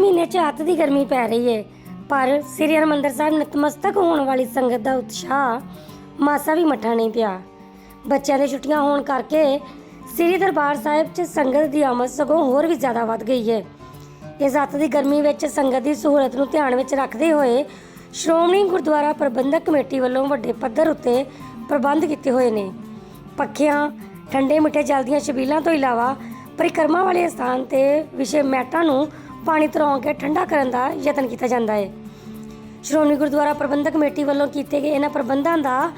ਮਹੀਨੇ ਚ ਅੱਤ ਦੀ ਗਰਮੀ ਪੈ ਰਹੀ ਹੈ ਪਰ ਸ੍ਰੀ ਹਰਿਮੰਦਰ ਸਾਹਿਬ ਨਤਮਸਤਕ ਹੋਣ ਵਾਲੀ ਸੰਗਤ ਦਾ ਉਤਸ਼ਾਹ ਮਾਸਾ ਵੀ ਮੱਠਾ ਨਹੀਂ ਪਿਆ। ਬੱਚਿਆਂ ਦੇ ਛੁੱਟੀਆਂ ਹੋਣ ਕਰਕੇ ਸ੍ਰੀ ਦਰਬਾਰ ਸਾਹਿਬ 'ਚ ਸੰਗਤ ਦੀ ਆਮਦ ਸਗੋਂ ਹੋਰ ਵੀ ਜ਼ਿਆਦਾ ਵੱਧ ਗਈ ਹੈ ਇਸ ਅੱਤ ਦੀ ਗਰਮੀ ਵਿੱਚ ਸੰਗਤ ਦੀ ਸਹੂਲਤ ਨੂੰ ਧਿਆਨ ਵਿੱਚ ਰੱਖਦੇ ਹੋਏ ਸ਼੍ਰੋਮਣੀ ਗੁਰਦੁਆਰਾ ਪ੍ਰਬੰਧਕ ਕਮੇਟੀ ਵੱਲੋਂ ਵੱਡੇ ਪੱਧਰ ਉੱਤੇ ਪ੍ਰਬੰਧ ਕੀਤੇ ਹੋਏ ਨੇ। ਪੱਖਿਆਂ, ਠੰਡੇ ਮਿੱਠੇ ਜਲ ਦੀਆਂ ਛਬੀਲਾਂ ਤੋਂ ਇਲਾਵਾ ਪਰਿਕਰਮਾ ਵਾਲੇ ਸਥਾਨ ਤੇ ਵਿਸ਼ੇ ਮੈਟਾਂ ਨੂੰ ਪਾਣੀ ਤਰੋਂ ਕੇ ਠੰਡਾ ਕਰਨ ਦਾ ਯਤਨ ਕੀਤਾ ਜਾਂਦਾ ਹੈ। ਸ਼੍ਰੋਮਣੀ ਗੁਰਦੁਆਰਾ ਪ੍ਰਬੰਧਕ ਕਮੇਟੀ ਵੱਲੋਂ ਕੀਤੇ ਗਏ ਇਹਨਾਂ ਪ੍ਰਬੰਧਾਂ ਦਾ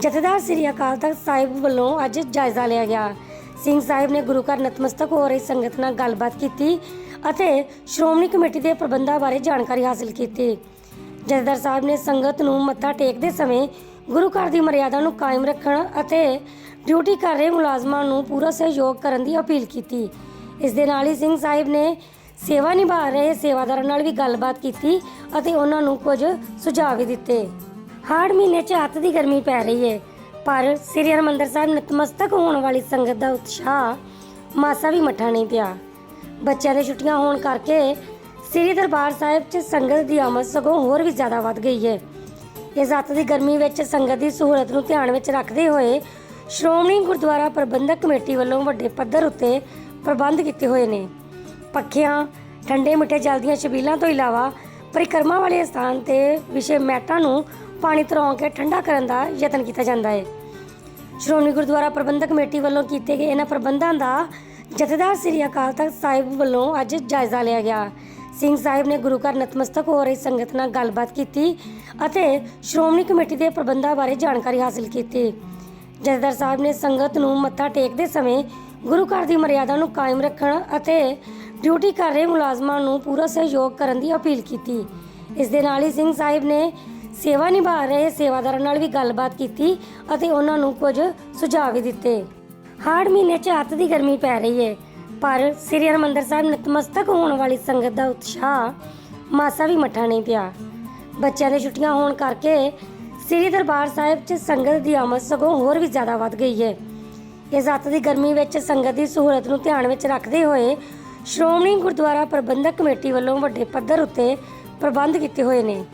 ਜਥੇਦਾਰ ਸ੍ਰੀ ਅਕਾਲ ਤਖਤ ਸਾਹਿਬ ਵੱਲੋਂ ਅੱਜ ਜਾਇਜ਼ਾ ਲਿਆ ਗਿਆ। ਸਿੰਘ ਸਾਹਿਬ ਨੇ ਗੁਰੂ ਘਰ ਨਤਮਸਤਕ ਹੋ ਰਹੀ ਸੰਗਤ ਨਾਲ ਗੱਲਬਾਤ ਕੀਤੀ ਅਤੇ ਸ਼੍ਰੋਮਣੀ ਕਮੇਟੀ ਦੇ ਪ੍ਰਬੰਧਾਂ ਬਾਰੇ ਜਾਣਕਾਰੀ ਹਾਸਲ ਕੀਤੀ। ਜਥੇਦਾਰ ਸਾਹਿਬ ਨੇ ਸੰਗਤ ਨੂੰ ਮੱਥਾ ਟੇਕਦੇ ਸਮੇਂ ਗੁਰੂ ਘਰ ਦੀ ਮਰਿਆਦਾ ਨੂੰ ਕਾਇਮ ਰੱਖਣ ਅਤੇ ਡਿਊਟੀ ਕਰ ਰਹੇ ਮੁਲਾਜ਼ਮਾਂ ਨੂੰ ਪੂਰਾ ਸਹਿਯੋਗ ਕਰਨ ਦੀ ਅਪੀਲ ਕੀਤੀ। ਇਸ ਦੇ ਨਾਲ ਹੀ ਸਿੰਘ ਸਾਹਿਬ ਨੇ ਸੇਵਾ ਨਿਭਾ ਰਹੇ ਸੇਵਾਦਾਰਾਂ ਨਾਲ ਵੀ ਗੱਲਬਾਤ ਕੀਤੀ ਅਤੇ ਉਹਨਾਂ ਨੂੰ ਕੁਝ ਸੁਝਾਅ ਵੀ ਦਿੱਤੇ। ਹਾੜ ਮਹੀਨੇ 'ਚ ਹੱਥ ਦੀ ਗਰਮੀ ਪੈ ਰਹੀ ਹੈ ਪਰ ਸ੍ਰੀ ਹਰਿਮੰਦਰ ਸਾਹਿਬ ਨਤਮਸਤਕ ਹੋਣ ਵਾਲੀ ਸੰਗਤ ਦਾ ਉਤਸ਼ਾਹ ਮਾਸਾ ਵੀ ਮੱਠਾ ਨਹੀਂ ਪਿਆ। ਬੱਚਿਆਂ ਦੇ ਛੁੱਟੀਆਂ ਹੋਣ ਕਰਕੇ ਸ੍ਰੀ ਦਰਬਾਰ ਸਾਹਿਬ 'ਚ ਸੰਗਤ ਦੀ ਆਮਦ ਸਗੋਂ ਹੋਰ ਵੀ ਜ਼ਿਆਦਾ ਵੱਧ ਗਈ ਹੈ ਇਸ ਹੱਥ ਦੀ ਗਰਮੀ ਵਿੱਚ ਸੰਗਤ ਦੀ ਸਹੂਲਤ ਨੂੰ ਧਿਆਨ ਵਿੱਚ ਰੱਖਦੇ ਹੋਏ ਸ਼੍ਰੋਮਣੀ ਗੁਰਦੁਆਰਾ ਪ੍ਰਬੰਧਕ ਕਮੇਟੀ ਵੱਲੋਂ ਵੱਡੇ ਪੱਧਰ ਉੱਤੇ ਪ੍ਰਬੰਧ ਕੀਤੇ ਹੋਏ ਨੇ। ਪੱਖਿਆਂ, ਠੰਡੇ ਮਿੱਠੇ ਜਲ ਦੀਆਂ ਛਬੀਲਾਂ ਤੋਂ ਇਲਾਵਾ ਪਰਿਕਰਮਾ ਵਾਲੇ ਸਥਾਨ ਤੇ ਵਿਸ਼ੇ ਮੈਟਾਂ ਨੂੰ ਪਾਣੀ ਤਰੋਂ ਕੇ ਠੰਡਾ ਕਰਨ ਦਾ ਯਤਨ ਕੀਤਾ ਜਾਂਦਾ ਹੈ। ਸ਼੍ਰੋਮਣੀ ਗੁਰਦੁਆਰਾ ਪ੍ਰਬੰਧਕ ਕਮੇਟੀ ਵੱਲੋਂ ਕੀਤੇ ਗਏ ਇਹਨਾਂ ਪ੍ਰਬੰਧਾਂ ਦਾ ਜਥੇਦਾਰ ਸ੍ਰੀ ਅਕਾਲ ਤਖਤ ਸਾਹਿਬ ਵੱਲੋਂ ਅੱਜ ਜਾਇਜ਼ਾ ਲਿਆ ਗਿਆ। ਸਿੰਘ ਸਾਹਿਬ ਨੇ ਗੁਰੂ ਘਰ ਨਤਮਸਤਕ ਹੋ ਰਹੀ ਸੰਗਤ ਨਾਲ ਗੱਲਬਾਤ ਕੀਤੀ ਅਤੇ ਸ਼੍ਰੋਮਣੀ ਕਮੇਟੀ ਦੇ ਪ੍ਰਬੰਧਾਂ ਬਾਰੇ ਜਾਣਕਾਰੀ ਹਾਸਲ ਕੀਤੀ। ਜਥੇਦਾਰ ਸਾਹਿਬ ਨੇ ਸੰਗਤ ਨੂੰ ਮੱਥਾ ਟੇਕਦੇ ਸਮੇਂ ਗੁਰੂ ਘਰ ਦੀ ਮਰਿਆਦਾ ਨੂੰ ਕਾਇਮ ਰੱਖਣ ਅਤੇ ਡਿਊਟੀ ਕਰ ਰਹੇ ਮੁਲਾਜ਼ਮਾਂ ਨੂੰ ਪੂਰਾ ਸਹਿਯੋਗ ਕਰਨ ਦੀ ਅਪੀਲ ਕੀਤੀ। ਇਸ ਦੇ ਨਾਲ ਹੀ ਸਿੰਘ ਸਾਹਿਬ ਨੇ ਸੇਵਾ ਨਿਭਾ ਰਹੇ ਸੇਵਾਦਾਰਾਂ ਨਾਲ ਵੀ ਗੱਲਬਾਤ ਕੀਤੀ ਅਤੇ ਉਹਨਾਂ ਨੂੰ ਕੁਝ ਸੁਝਾਅ ਵੀ ਦਿੱਤੇ। ਹਾੜ ਮਹੀਨੇ 'ਚ ਅੱਤ ਦੀ ਗਰਮੀ ਪੈ ਰਹੀ ਹੈ ਪਰ ਸ੍ਰੀ ਹਰਿਮੰਦਰ ਸਾਹਿਬ ਨਤਮਸਤਕ ਹੋਣ ਵਾਲੀ ਸੰਗਤ ਦਾ ਉਤਸ਼ਾਹ ਮਾਸਾ ਵੀ ਮੱਠਾ ਨਹੀਂ ਪਿਆ। ਬੱਚਿਆਂ ਦੇ ਛੁੱਟੀਆਂ ਹੋਣ ਕਰਕੇ ਸ੍ਰੀ ਦਰਬਾਰ ਸਾਹਿਬ 'ਚ ਸੰਗਤ ਦੀ ਆਮਦ ਸਗੋਂ ਹੋਰ ਵੀ ਜ਼ਿਆਦਾ ਵੱਧ ਗਈ ਹੈ ਇਸ ਅੱਤ ਦੀ ਗਰਮੀ ਵਿੱਚ ਸੰਗਤ ਦੀ ਸਹੂਲਤ ਨੂੰ ਧਿਆਨ ਵਿੱਚ ਰੱਖਦੇ ਹੋਏ ਸ਼੍ਰੋਮਣੀ ਗੁਰਦੁਆਰਾ ਪ੍ਰਬੰਧਕ ਕਮੇਟੀ ਵੱਲੋਂ ਵੱਡੇ ਪੱਧਰ ਉੱਤੇ ਪ੍ਰਬੰਧ ਕੀਤੇ ਹੋਏ ਨੇ।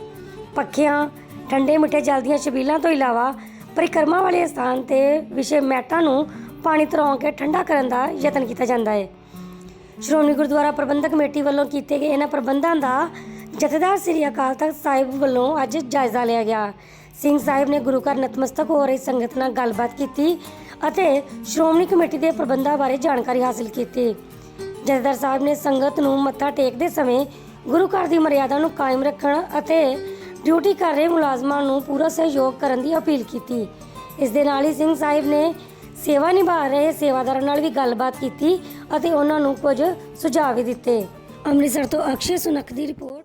ਪੱਖਿਆਂ, ਠੰਡੇ ਮਿੱਠੇ ਜਲ ਦੀਆਂ ਛਬੀਲਾਂ ਤੋਂ ਇਲਾਵਾ ਪਰਿਕਰਮਾ ਵਾਲੇ ਸਥਾਨ ਤੇ ਵਿਸ਼ੇ ਮੈਟਾਂ ਨੂੰ ਪਾਣੀ ਤਰੋਂ ਕੇ ਠੰਡਾ ਕਰਨ ਦਾ ਯਤਨ ਕੀਤਾ ਜਾਂਦਾ ਹੈ। ਸ਼੍ਰੋਮਣੀ ਗੁਰਦੁਆਰਾ ਪ੍ਰਬੰਧਕ ਕਮੇਟੀ ਵੱਲੋਂ ਕੀਤੇ ਗਏ ਇਹਨਾਂ ਪ੍ਰਬੰਧਾਂ ਦਾ ਜਥੇਦਾਰ ਸ੍ਰੀ ਅਕਾਲ ਤਖਤ ਸਾਹਿਬ ਵੱਲੋਂ ਅੱਜ ਜਾਇਜ਼ਾ ਲਿਆ ਗਿਆ। ਸਿੰਘ ਸਾਹਿਬ ਨੇ ਗੁਰੂ ਘਰ ਨਤਮਸਤਕ ਹੋ ਰਹੀ ਸੰਗਤ ਨਾਲ ਗੱਲਬਾਤ ਕੀਤੀ ਅਤੇ ਸ਼੍ਰੋਮਣੀ ਕਮੇਟੀ ਦੇ ਪ੍ਰਬੰਧਾਂ ਬਾਰੇ ਜਾਣਕਾਰੀ ਹਾਸਲ ਕੀਤੀ। ਜਥੇਦਾਰ ਸਾਹਿਬ ਨੇ ਸੰਗਤ ਨੂੰ ਮੱਥਾ ਟੇਕਦੇ ਸਮੇਂ ਗੁਰੂ ਘਰ ਦੀ ਮਰਿਆਦਾ ਨੂੰ ਕਾਇਮ ਰੱਖਣ ਅਤੇ ਡਿਊਟੀ ਕਰ ਰਹੇ ਮੁਲਾਜ਼ਮਾਂ ਨੂੰ ਪੂਰਾ ਸਹਿਯੋਗ ਕਰਨ ਦੀ ਅਪੀਲ ਕੀਤੀ। ਇਸ ਦੇ ਨਾਲ ਹੀ ਸਿੰਘ ਸਾਹਿਬ ਨੇ ਸੇਵਾ ਨਿਭਾ ਰਹੇ ਸੇਵਾਦਾਰਾਂ ਨਾਲ ਵੀ ਗੱਲਬਾਤ ਕੀਤੀ ਅਤੇ ਉਹਨਾਂ ਨੂੰ ਕੁਝ ਸੁਝਾਅ ਵੀ ਦਿੱਤੇ। ਅੰਮ੍ਰਿਤਸਰ ਤੋਂ ਅਕਸ਼ੇ ਸੁਨਕ ਦੀ ਰਿਪੋਰਟ।